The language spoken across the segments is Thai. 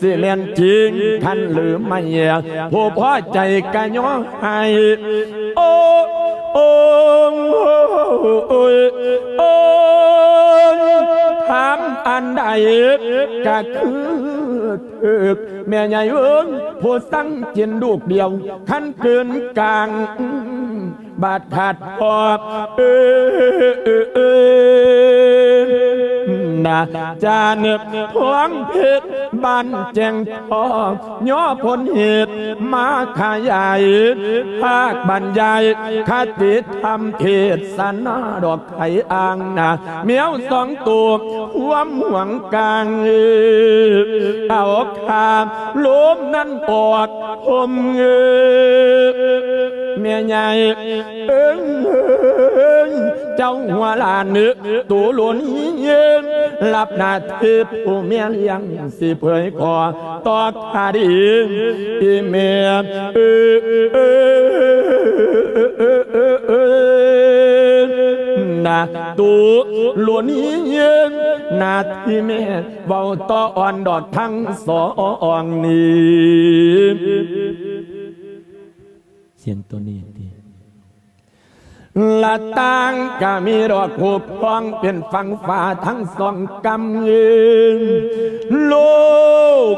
สิเลียนจริงท่านหรือไม่ผู้พอใจกันย้อให้โอ้โอ้โอ้ยโอ้ยถามอันใดก็คือถึกแม่ใหญ่เอิงผู้สั่งจินลูกเดียวขันเกินกลาง บาดขาดพอบเออเออเออนาจาเนึบทวงเพชร บ้านแจงทองย่อผลเหตุมาขยายภาคบรรยายคติธรรมเทศนาดอกไข่อ่างนาเมียวสองตัวหวมหวงกลางเอาขามลมนั้นปอดผมเงเมียใหญ่เอิงเอิง เจ้าหัวลานนึกตัวหลวนเย็นหลับนาทิผู้เมียเลี้ยงสิเผยคอต่อคดีอีเมียเออเออเออเออนะตัวหลวนเย็นนาที่แม่เบาต่ออ่อนดอดทั้งสองนี้เสียงตัวนี้ดี ละต่างก็มีดอกหูพองเป็นฟังฝ่าทั้งสองกำยืนลูก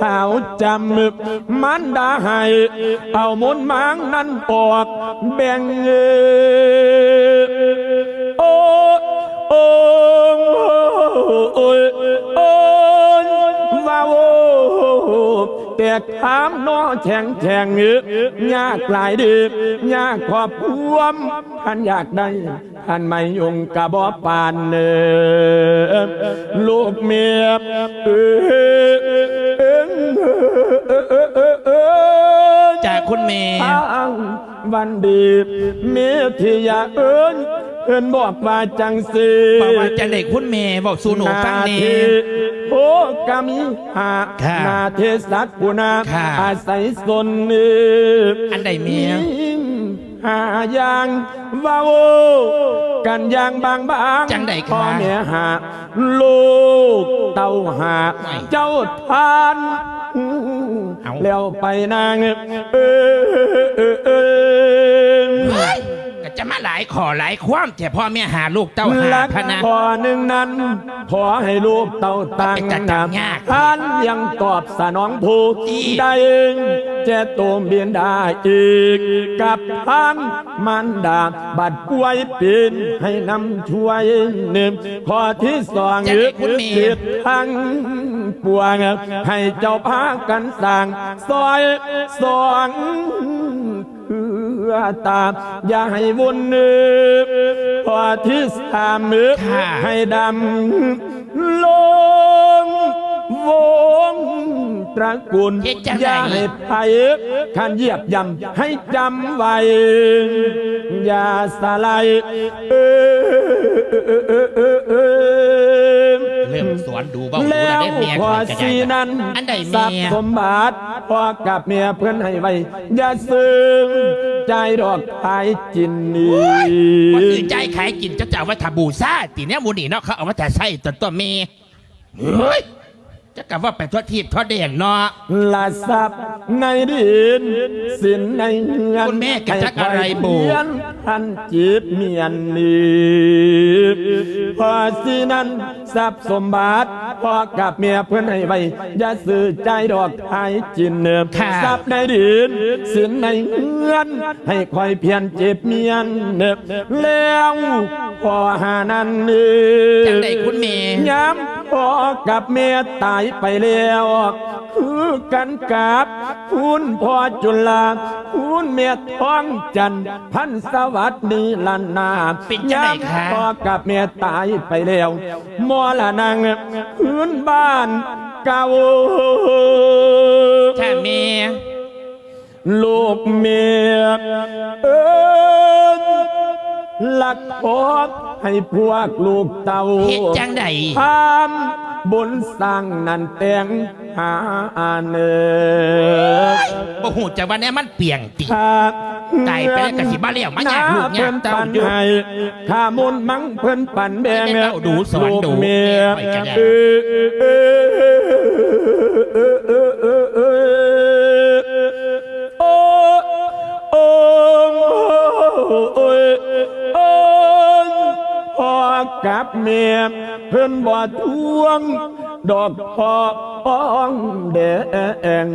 สาวจำมันดาให้ เอามุนมังนั้นออกแบ่งเงิน แต่ถามน้อแข็งแข็งเงือยากหลายดึกยากขอบพวมท่านอยากได้ท่านไม่ยงกะบอปานเนอลูกเมียออเออเออเออเออเออจากคุณเมย์วันดีเมียที่อยากเอิน เอินบอกว่าจังสีบอกว่าจะเด็กคุณเมย์บอกสู่หนูฟังนี่โอ้กามิหาค่ะนาเทสัตปุนาค่ะอาศัยสนเนอันใดเมียหาอย่างว้าวกันอย่างบางบางจังใดคะพ่อแม่หาลูกเต้าหาไม่เจ้าทานเอาแล้วไปนางเออเออเออเฮ้ยก็จะมาหลายขอหลายความแต่พ่อแม่หาลูกเต้าหาลักพะนะพอหนึ่งนั้น ขอให้ลูกเต่าตังเป็นจัดการยากท่านยังตอบสนองผู้อีได้เองจะตูมเบียนได้อีก กับทางมันดาบัดป่วยปีนให้นำช่วยหนึ่งข้อที่สองจะได้คุณเมย์เสียทั้งปวงให้เจ้าพากันสั่งซอยสองเพื่อตาม อย่าให้วนนึกพอที่สามนึกค่ะให้ดำลงวงตระกูลเฮ็ดจังอใดย่าให้ไผ่ขันเหยียบย่ำให้จำไว้อย่าสลายเออเออเออเออเริ่มสอนดูเบ้าดูแล้แล้ววได้เมียพอก่อนจะสีได้นั้นอันใดทรัพเมียย์สมบัติพอกับเมียเพื่อนให้ไว้อย่าซึ้ง ใจดอกไายจินนีคนอื่นใจขายกินจะจะเอาไว้ทาบูซ่าตีเนี้ยมูนี่เนาะเขาเอาไว้แต่ใส่ตัวตัวเมย์เฮ้ย จะกลับว่าไปทั่วทีบทั่วเด่นเนาะละทรัพย์ในดิน สินในเงินคุณแม่แกจักอะไรบูให้คอยเพียนพันจีบเมียนนี้พอสีนั้นทรัพย์สมบัติพอกับเมียเพื่อนให้ไว้อย่าซื้อใจดอกไายจินเนิมค่ะทรัพย์ในดิน สินในเงินให้คอยเพียนเจ็บเมียนเนิบแล้วพอหานั้นเนื้จังใดคุณเม ย์ย้ำพอกับเมียตายไปแล้วคือกันกับคุณพ่อจุลาคุณเมียท้องจันทร์พันสวัสดีลันนาเป็นจังใดคะย้ำพอกับเมียตายไปแล้วมอละนางพื้นบ้านเก่าถ้าเมย์ลูกเมียเอิญลักพบ ให้พวกลูกเต่าเฮ็ดจังไดพามบุญสร้างนันแตงหาอาเนกบ่หูจะว่าแน่มันเปียงติตายไปแล้วกะสิบ้าเลี้ยวมาหยาดลูกเนี่ยเต้าอยู่ข้ามุนมังเพิ่นปั่นแบงเต้าดูสอนดูเมียโอ้โอ้โอ้ กับเมียเพิ่นบ่ทวง ดอกพอป้องแดง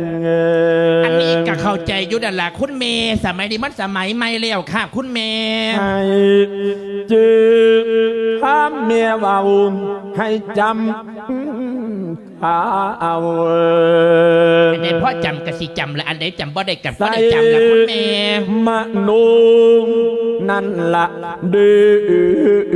อันนี้ก็เข้าใจอยุดนละคุณเมย์สมัยนี้มันสมัยใหม่แล้วค่ะคุณเมย์ให้จือห้ามเมียเบาให้จำข้าวอันใดพ่อจำกสิจำและอันใดจำบ่ได้กับบ่ได้จำละคุณเมย์มโนนั่นละเดือ